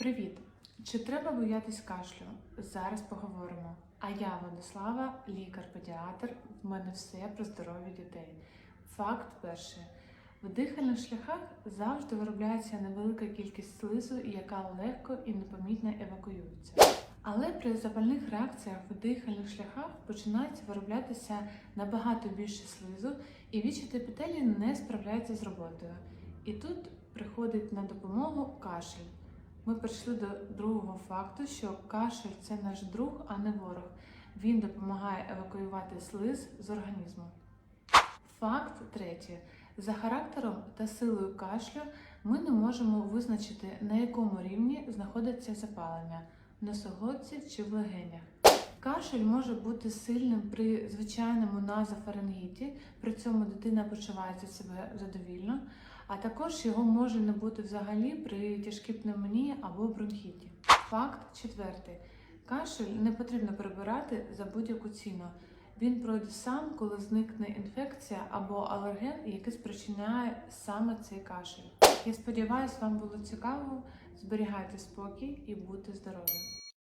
Привіт! Чи треба боятись кашлю? Зараз поговоримо. А я Владислава, лікар-педіатр. В мене все про здоров'я дітей. Факт перший. В дихальних шляхах завжди виробляється невелика кількість слизу, яка легко і непомітно евакуюється. Але при запальних реакціях в дихальних шляхах починається вироблятися набагато більше слизу, і вічі епітелії не справляються з роботою. І тут приходить на допомогу кашель. Ми прийшли до другого факту, що кашель це наш друг, а не ворог. Він допомагає евакуювати слиз з організму. Факт третій. За характером та силою кашлю ми не можемо визначити, на якому рівні знаходиться запалення в носоглотці чи в легенях. Кашель може бути сильним при звичайному назофарингіті, при цьому дитина почувається себе задовільно, а також його може не бути взагалі при тяжкій пневмонії або бронхіті. Факт четвертий. Кашель не потрібно прибирати за будь-яку ціну. Він пройде сам, коли зникне інфекція або алерген, який спричиняє саме цей кашель. Я сподіваюся, вам було цікаво. Зберігайте спокій і будьте здорові!